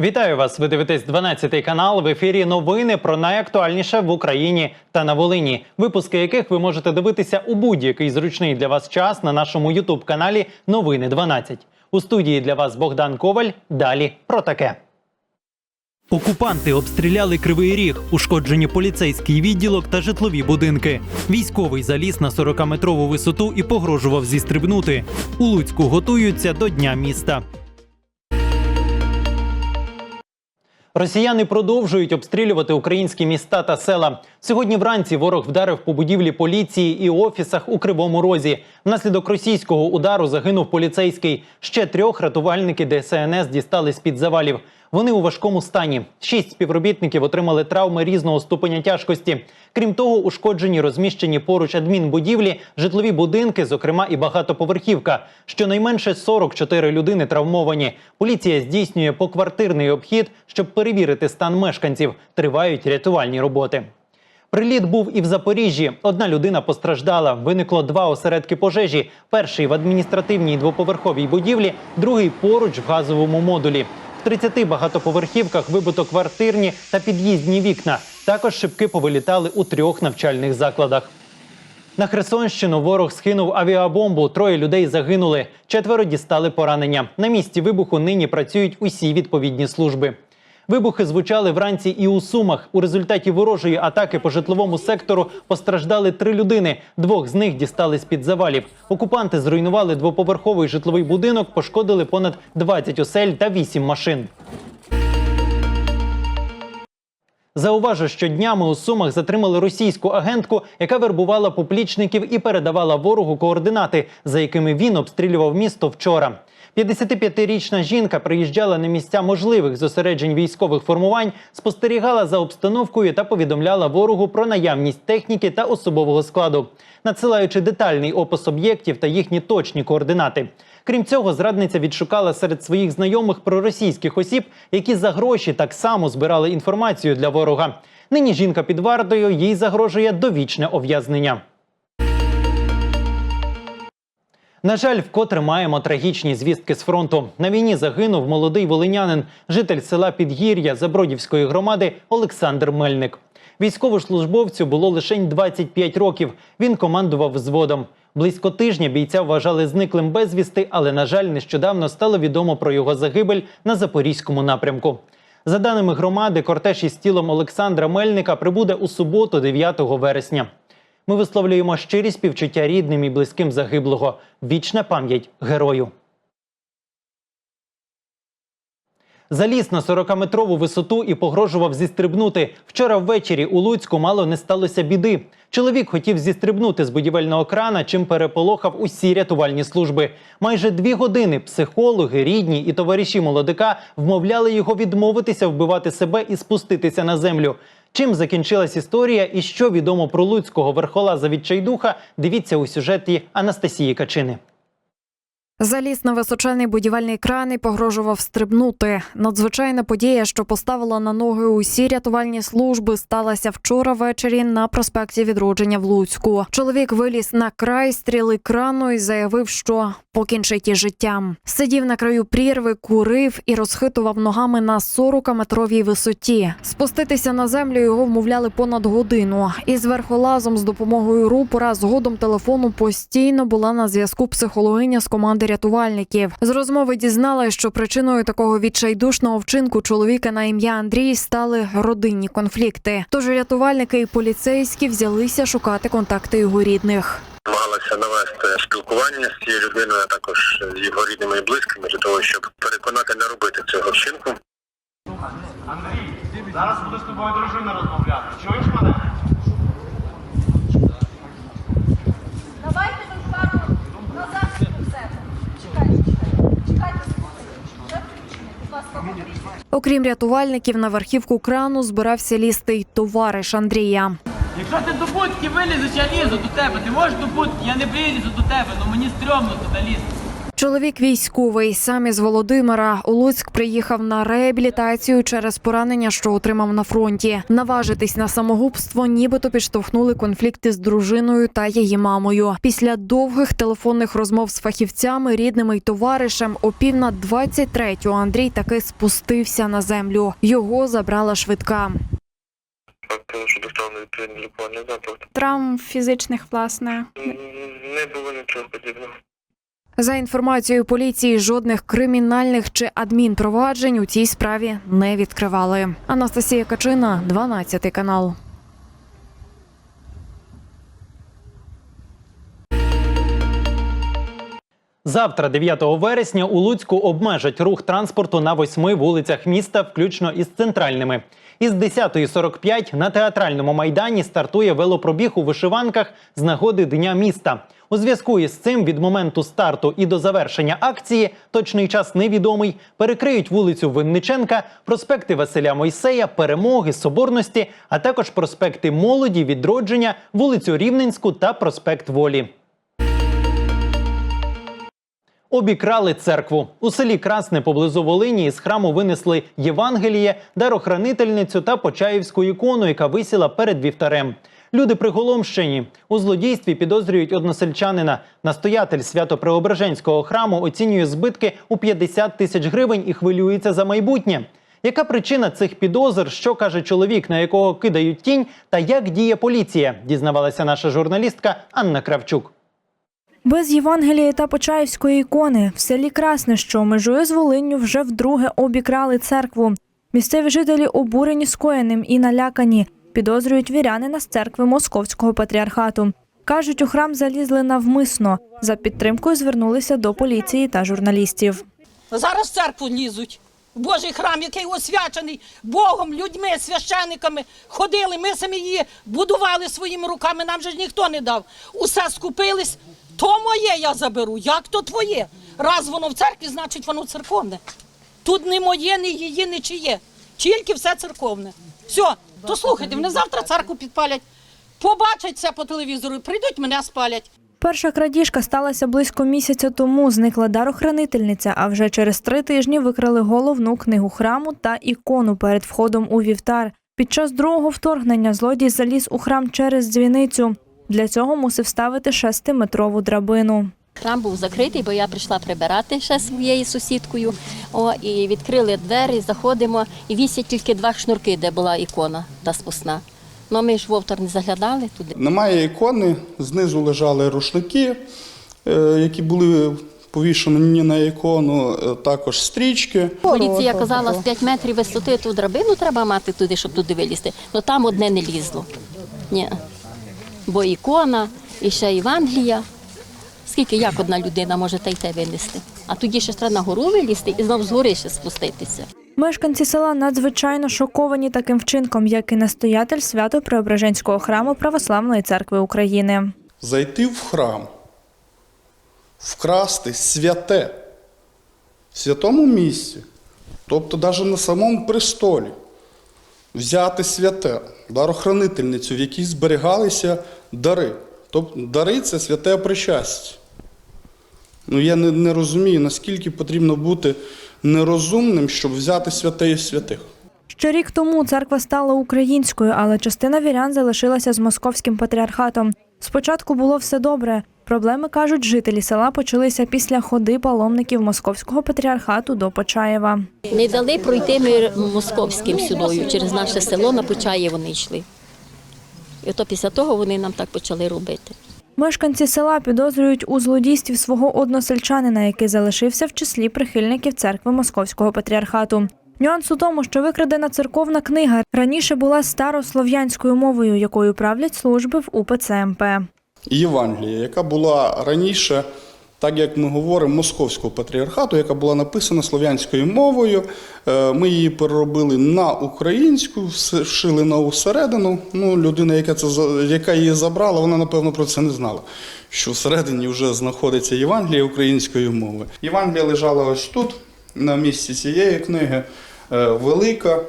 Вітаю вас! Ви дивитесь 12 канал. В ефірі новини про найактуальніше в Україні та на Волині. Випуски яких ви можете дивитися у будь-який зручний для вас час на нашому Ютуб каналі Новини 12. У студії для вас Богдан Коваль. Далі про таке. Окупанти обстріляли кривий ріг, ушкоджені поліцейський відділок та житлові будинки. Військовий заліз на 40-метрову висоту і погрожував зістрибнути. У Луцьку готуються до Дня міста. Росіяни продовжують обстрілювати українські міста та села. Сьогодні вранці ворог вдарив по будівлі поліції і офісах у Кривому Розі. Внаслідок російського удару загинув поліцейський. Ще трьох рятувальники ДСНС дістали з під завалів. Вони у важкому стані. Шість співробітників отримали травми різного ступеня тяжкості. Крім того, ушкоджені розміщені поруч адмінбудівлі, житлові будинки, зокрема і багатоповерхівка. Щонайменше 44 людини травмовані. Поліція здійснює поквартирний обхід, щоб перевірити стан мешканців. Тривають рятувальні роботи. Приліт був і в Запоріжжі. Одна людина постраждала. Виникло два осередки пожежі: перший в адміністративній двоповерховій будівлі, другий поруч в газовому модулі. В 30 багатоповерхівках вибито квартирні та під'їздні вікна. Також шибки повилітали у трьох навчальних закладах. На Херсонщину ворог скинув авіабомбу. Троє людей загинули. Четверо дістали поранення. На місці вибуху нині працюють усі відповідні служби. Вибухи звучали вранці і у Сумах. У результаті ворожої атаки по житловому сектору постраждали три людини. Двох з них дістали з під завалів. Окупанти зруйнували двоповерховий житловий будинок, пошкодили понад 20 осель та 8 машин. Зауважу, що днями у Сумах затримали російську агентку, яка вербувала поплічників і передавала ворогу координати, за якими він обстрілював місто вчора. 55-річна жінка приїжджала на місця можливих зосереджень військових формувань, спостерігала за обстановкою та повідомляла ворогу про наявність техніки та особового складу, надсилаючи детальний опис об'єктів та їхні точні координати. Крім цього, зрадниця відшукала серед своїх знайомих проросійських осіб, які за гроші так само збирали інформацію для ворога. Нині жінка під вартою їй загрожує довічне ув'язнення. На жаль, вкотре маємо трагічні звістки з фронту. На війні загинув молодий волинянин, житель села Підгір'я Забродівської громади Олександр Мельник. Військовослужбовцю було лише 25 років. Він командував взводом. Близько тижня бійця вважали зниклим безвісти, але, на жаль, нещодавно стало відомо про його загибель на запорізькому напрямку. За даними громади, кортеж із тілом Олександра Мельника прибуде у суботу, 9 вересня. Ми висловлюємо щирі співчуття рідним і близьким загиблого. Вічна пам'ять герою. Заліз на 40-метрову висоту і погрожував зістрибнути. Вчора ввечері у Луцьку мало не сталося біди. Чоловік хотів зістрибнути з будівельного крана, чим переполохав усі рятувальні служби. Майже дві години психологи, рідні і товариші молодика вмовляли його відмовитися вбивати себе і спуститися на землю. Чим закінчилась історія і що відомо про луцького верхолаза відчайдуха, дивіться у сюжеті Анастасії Качини. Заліз на височальний будівельний кран і погрожував стрибнути. Надзвичайна подія, що поставила на ноги усі рятувальні служби, сталася вчора ввечері на проспекті відродження в Луцьку. Чоловік виліз на край стріли крану і заявив, що покінчить із життям. Сидів на краю прірви, курив і розхитував ногами на 40-метровій висоті. Спуститися на землю його вмовляли понад годину. Із верхолазом з допомогою рупора згодом телефону постійно була на зв'язку психологиня з команди рятувальників. З розмови дізналася, що причиною такого відчайдушного вчинку чоловіка на ім'я Андрій стали родинні конфлікти. Тож рятувальники і поліцейські взялися шукати контакти його рідних. намагалася навести спілкування з цією людиною, а також з його рідними і близькими для того, щоб переконати не робити цього вчинку. Андрій, зараз буде з тобою дружина розмовляти. Чуєш мене? Окрім рятувальників, на верхівку крану збирався лізти й товариш Андрія. Якщо ти до будки вилізеш, я лізу до тебе. Ти можеш до будки, я не вилізу до тебе, але мені стрьомно туди лізти. Чоловік військовий, сам із Володимира. У Луцьк приїхав на реабілітацію через поранення, що отримав на фронті. Наважитись на самогубство, нібито підштовхнули конфлікти з дружиною та її мамою. Після довгих телефонних розмов з фахівцями, рідними й товаришем, о пів на 23-ю Андрій таки спустився на землю. Його забрала швидка. Травм фізичних, власне. Не було нічого подібного. За інформацією поліції, жодних кримінальних чи адмінпроваджень у цій справі не відкривали. Анастасія Качина, 12 канал. Завтра, 9 вересня, у Луцьку обмежать рух транспорту на восьми вулицях міста, включно із центральними. Із 10.45 на театральному майдані стартує велопробіг у вишиванках з нагоди Дня міста. У зв'язку із цим від моменту старту і до завершення акції точний час невідомий. Перекриють вулицю Винниченка, проспекти Василя Мойсея, Перемоги, Соборності, а також проспекти Молоді, Відродження, вулицю Рівненську та проспект Волі. Обікрали церкву у селі Красне поблизу Волині із храму винесли Євангеліє, дарохранительницю та Почаївську ікону, яка висіла перед вівтарем. Люди приголомщені у злодійстві підозрюють односельчанина. Настоятель Свято-Преображенського храму оцінює збитки у 50 тисяч гривень і хвилюється за майбутнє. Яка причина цих підозр? Що каже чоловік, на якого кидають тінь, та як діє поліція? Дізнавалася наша журналістка Анна Кравчук. Без Євангелія та Почаївської ікони в селі Красне, що межує з Волинню, вже вдруге обікрали церкву. Місцеві жителі обурені скоєним і налякані. Підозрюють вірянина з церкви Московського патріархату. Кажуть, у храм залізли навмисно. За підтримкою звернулися до поліції та журналістів. Зараз в церкву лізуть. Божий храм, який освячений Богом, людьми, священиками. Ходили, ми самі її будували своїми руками, нам же ж ніхто не дав. Усе скупились. То моє я заберу. Як то твоє? Раз воно в церкві, значить воно церковне. Тут не моє, не її, не чиє. Тільки все церковне. Все, то слухайте, вони завтра церкву підпалять. Побачать це по телевізору, прийдуть, мене спалять. Перша крадіжка сталася близько місяця тому. Зникла дарохранительниця, а вже через три тижні викрали головну книгу храму та ікону перед входом у вівтар. Під час другого вторгнення злодій заліз у храм через дзвіницю. Для цього мусив ставити шестиметрову драбину. Храм був закритий, бо я прийшла прибирати ще своєю сусідкою. О, і відкрили двері, заходимо, і вісять тільки два шнурки, де була ікона та спусна. Ну ми ж вовтор не заглядали туди. Немає ікони, знизу лежали рушники, е, які були повішені на ікону, е, також стрічки. Поліція казала, з 5 метрів висоти ту драбину треба мати туди, щоб туди вилізти. Ну там одне не лізло. Ні. Бо ікона, і ще Євангелія. Скільки як одна людина може та й те винести? А тоді ще треба на гору вилізти і знов з гори ще спуститися. Мешканці села надзвичайно шоковані таким вчинком, як і настоятель свято Преображенського храму Православної церкви України. Зайти в храм, вкрасти святе в святому місці, тобто навіть на самому престолі, взяти святе, дарохранительницю, в якій зберігалися дари. Тобто дари це святе причастя. Ну, я не, не розумію, наскільки потрібно бути нерозумним, щоб взяти святе із святих. Ще рік тому церква стала українською, але частина вірян залишилася з московським патріархатом. Спочатку було все добре. Проблеми, кажуть, жителі села почалися після ходи паломників московського патріархату до Почаєва. Не дали пройти ми московським сюдою. Через наше село на Почаї вони йшли. І ото після того вони нам так почали робити. Мешканці села підозрюють у злодійстві свого односельчанина, який залишився в числі прихильників церкви Московського патріархату. Нюанс у тому, що викрадена церковна книга раніше була старослов'янською мовою, якою правлять служби в УПЦ МП. Євангелія, яка була раніше, так як ми говоримо, московського патріархату, яка була написана слов'янською мовою. Е, Ми її переробили на українську, вшили на усередину. Ну, людина, яка це яка її забрала, вона напевно про це не знала. Що всередині вже знаходиться Євангелія української мови. Євангелія лежала ось тут, на місці цієї книги. Е, Велика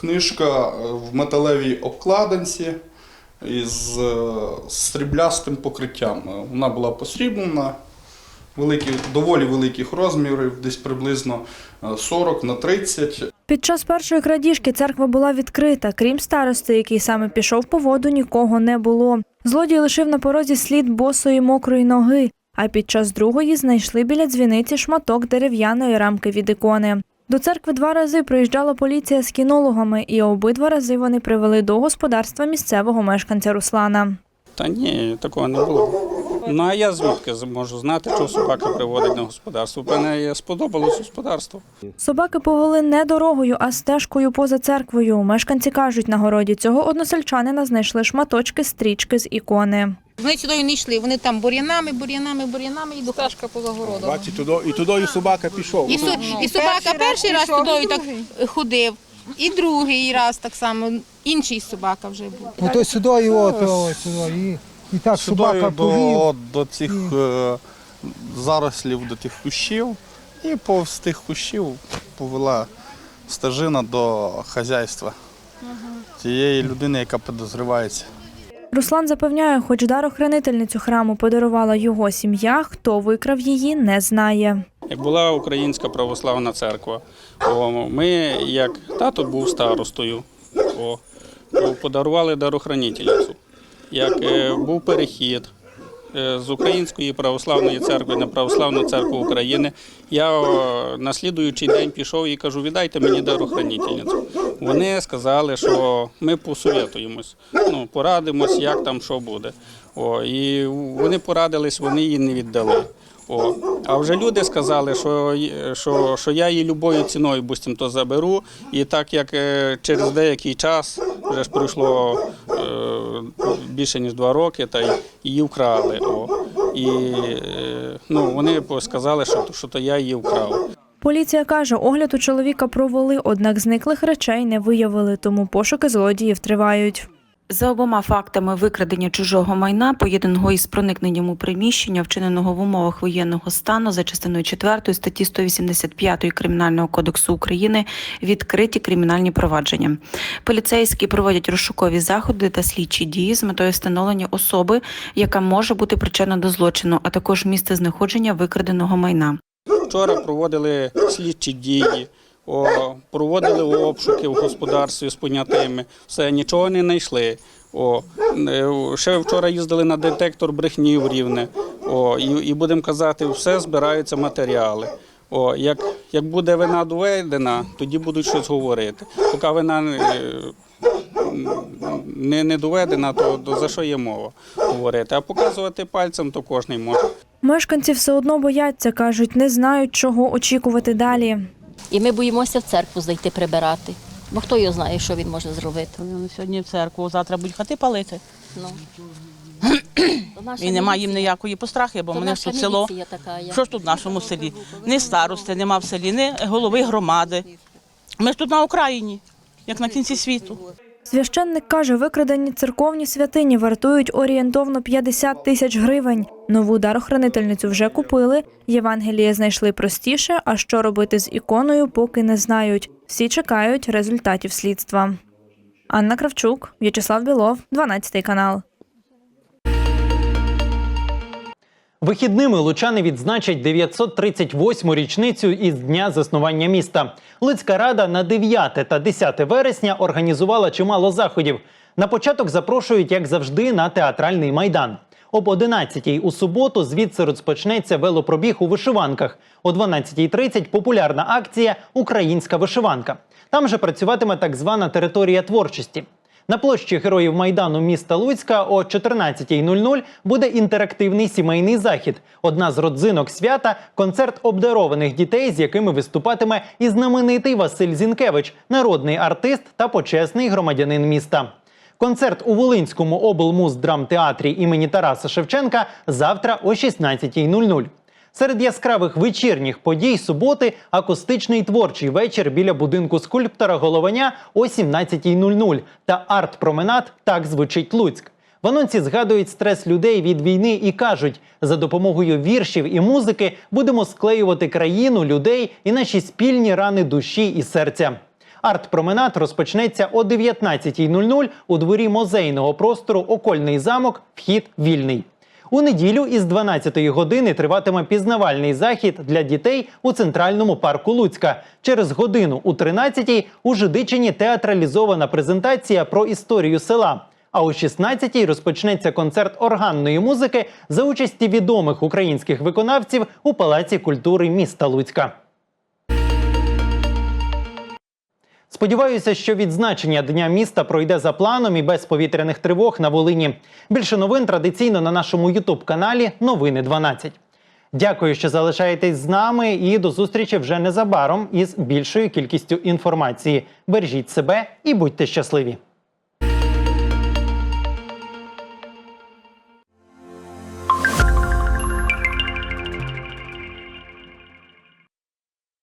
книжка е, в металевій обкладинці із е, сріблястим покриттям. Вона була посріблена, великі, доволі великих розмірів, десь приблизно е, 40 на 30. Під час першої крадіжки церква була відкрита. Крім старости, який саме пішов по воду, нікого не було. Злодій лишив на порозі слід босої мокрої ноги. А під час другої знайшли біля дзвіниці шматок дерев'яної рамки від ікони. До церкви два рази приїжджала поліція з кінологами, і обидва рази вони привели до господарства місцевого мешканця Руслана. Та ні, такого не було. Ну а я звідки можу знати, що собака приводить на господарство? Мене сподобалось господарство. Собаки повели не дорогою, а стежкою поза церквою. Мешканці кажуть, на городі цього односельчанина знайшли шматочки стрічки з ікони. Вони сюди не йшли, вони там бур'янами, бур'янами, бур'янами і до Стежка поза городом. Бачите, туди, і туди і собака пішов. І, су, і собака перший раз туди так ходив, і другий раз так само, інший собака вже був. Ну то сюди і от, сюди. І, і так собака повів. до, до цих е, зарослів, до тих кущів, і повз тих кущів повела стежина до хазяйства тієї людини, яка підозрівається. Руслан запевняє, хоч дарохранительницю храму подарувала його сім'я, хто викрав її, не знає. Як була Українська православна церква, ми, як тато був старостою, подарували дарохранительницю. Як е, був перехід з Української православної церкви на православну церкву України, я на слідуючий день пішов і кажу, віддайте мені дарохранительницю. Вони сказали, що ми посовітуємось, ну, порадимось, як там що буде. О, і вони порадились, вони її не віддали. О, а вже люди сказали, що, що, що я її любою ціною бустім то заберу. І так як е, через деякий час, вже ж пройшло е, більше ніж два роки, та її вкрали. О. І е, ну, вони сказали, що, що то я її вкрав. Поліція каже, огляд у чоловіка провели, однак зниклих речей не виявили, тому пошуки злодіїв тривають. За обома фактами викрадення чужого майна, поєднаного із проникненням у приміщення, вчиненого в умовах воєнного стану за частиною 4 статті 185 Кримінального кодексу України, відкриті кримінальні провадження. Поліцейські проводять розшукові заходи та слідчі дії з метою встановлення особи, яка може бути причетна до злочину, а також місце знаходження викраденого майна. Вчора проводили слідчі дії, о, проводили обшуки в господарстві з понятими. Все, нічого не знайшли. О, ще вчора їздили на детектор брехні в рівне. О, і, і будемо казати, все збираються матеріали. О, як, як буде вина доведена, тоді будуть щось говорити. Поки вина е, не, не доведена, то, то за що є мова говорити? А показувати пальцем то кожен може. Мешканці все одно бояться, кажуть, не знають, чого очікувати далі. І ми боїмося в церкву зайти прибирати. Бо хто його знає, що він може зробити. Сьогодні в церкву, завтра будуть хати палити. Ну. І немає їм ніякої пострахи, бо мене тут село. така. Що ж тут в нашому селі? Ні старости нема в селі, ні голови громади. Ми ж тут на Україні, як на кінці світу. Священник каже, викрадені церковні святині вартують орієнтовно 50 тисяч гривень. Нову дарохранительницю вже купили. Євангеліє знайшли простіше, а що робити з іконою, поки не знають. Всі чекають результатів слідства. Анна Кравчук, В'ячеслав Білов, 12 канал. Вихідними лучани відзначать 938-му річницю із дня заснування міста. Луцька рада на 9 та 10 вересня організувала чимало заходів. На початок запрошують, як завжди, на театральний майдан. Об 11-й у суботу звідси розпочнеться велопробіг у вишиванках. О 12.30 популярна акція Українська вишиванка. Там же працюватиме так звана територія творчості. На площі Героїв Майдану міста Луцька о 14.00 буде інтерактивний сімейний захід. Одна з родзинок свята концерт обдарованих дітей, з якими виступатиме і знаменитий Василь Зінкевич, народний артист та почесний громадянин міста. Концерт у Волинському облмуздрамтеатрі імені Тараса Шевченка завтра о 16.00. Серед яскравих вечірніх подій суботи акустичний творчий вечір біля будинку скульптора Голованя о 17.00 та арт-променад Так звучить Луцьк. В анонсі згадують стрес людей від війни і кажуть, за допомогою віршів і музики будемо склеювати країну, людей і наші спільні рани душі і серця. Арт-променад розпочнеться о 19.00 у дворі музейного простору Окольний замок. Вхід вільний. У неділю із 12-ї години триватиме пізнавальний захід для дітей у центральному парку Луцька. Через годину у 13-й у Жидичині театралізована презентація про історію села. А о 16-й розпочнеться концерт органної музики за участі відомих українських виконавців у Палаці культури міста Луцька. Сподіваюся, що відзначення Дня міста пройде за планом і без повітряних тривог на Волині. Більше новин традиційно на нашому Ютуб-каналі Новини 12. Дякую, що залишаєтесь з нами, і до зустрічі вже незабаром із більшою кількістю інформації. Бережіть себе і будьте щасливі!